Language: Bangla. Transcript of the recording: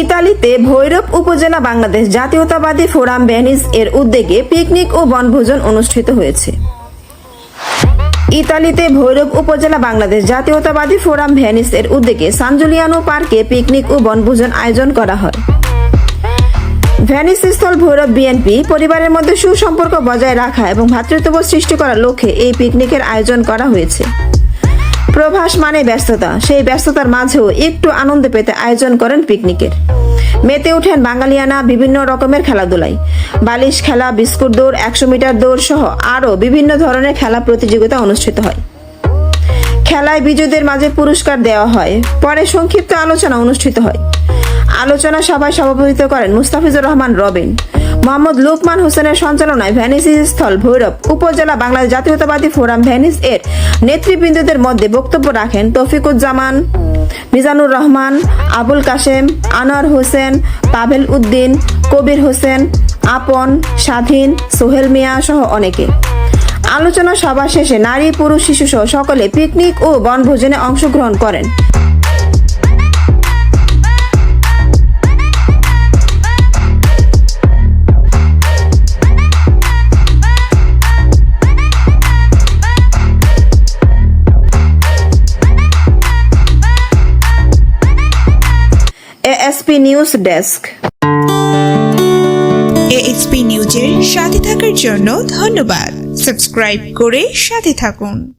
ইতালিতে ভৈরব উপজেলা বাংলাদেশ জাতীয়তাবাদী ফোরাম ভ্যানিস এর উদ্যোগে পিকনিক ও বনভোজন অনুষ্ঠিত হয়েছে। ইতালিতে ভৈরব উপজেলা বাংলাদেশ জাতীয়তাবাদী ফোরাম ভ্যানিস এর উদ্যোগে সানজুলিয়ানো পার্কে পিকনিক ও বনভোজন আয়োজন করা হয়। ভ্যানিস স্থল ভৈরব বিএনপি পরিবারের মধ্যে সুসম্পর্ক বজায় রাখা এবং ভ্রাতৃত্ববোধ সৃষ্টি করার লক্ষ্যে এই পিকনিকের আয়োজন করা হয়েছে। প্রভাস মানে ব্যস্ততা। সেই ব্যস্ততার মাঝেও একটু আনন্দ পেতে আয়োজন করেন পিকনিকের। মেতে ওঠেন বাঙালিয়ানা বিভিন্ন রকমের খেলাধুলায়। বালিশ খেলা, বিস্কুট দৌড়, একশো মিটার দৌড় সহ আরও বিভিন্ন ধরনের খেলা প্রতিযোগিতা অনুষ্ঠিত হয়। খেলায় বিজয়ীদের মাঝে পুরস্কার দেওয়া হয়। পরে সংক্ষিপ্ত আলোচনা অনুষ্ঠিত হয়। আলোচনা সভায় সভাপতিত্ব করেন মুস্তাফিজুর রহমান রবিন। মোহাম্মদ লুকমান হোসেনের সঞ্চালনায় ভ্যানিস স্থল ভৈরব উপজেলা বাংলাদেশ জাতীয়তাবাদী ফোরাম ভ্যানিস এর নেতৃবৃন্দদের মধ্যে বক্তব্য রাখেন তফিকুজ্জামান, মিজানুর রহমান, আবুল কাশেম, আনোয়ার হোসেন পাভেল উদ্দিন, কবির হোসেন, আপন, স্বাধীন, সোহেল মিয়া সহ অনেকে। আলোচনা সভা শেষে নারী পুরুষ শিশু সহ সকলে পিকনিক ও বনভোজনে অংশগ্রহণ করেন। এএসপি নিউজ ডেস্ক এএসপি নিউজের সাথে থাকার জন্য ধন্যবাদ। সাবস্ক্রাইব করে সাথে থাকুন।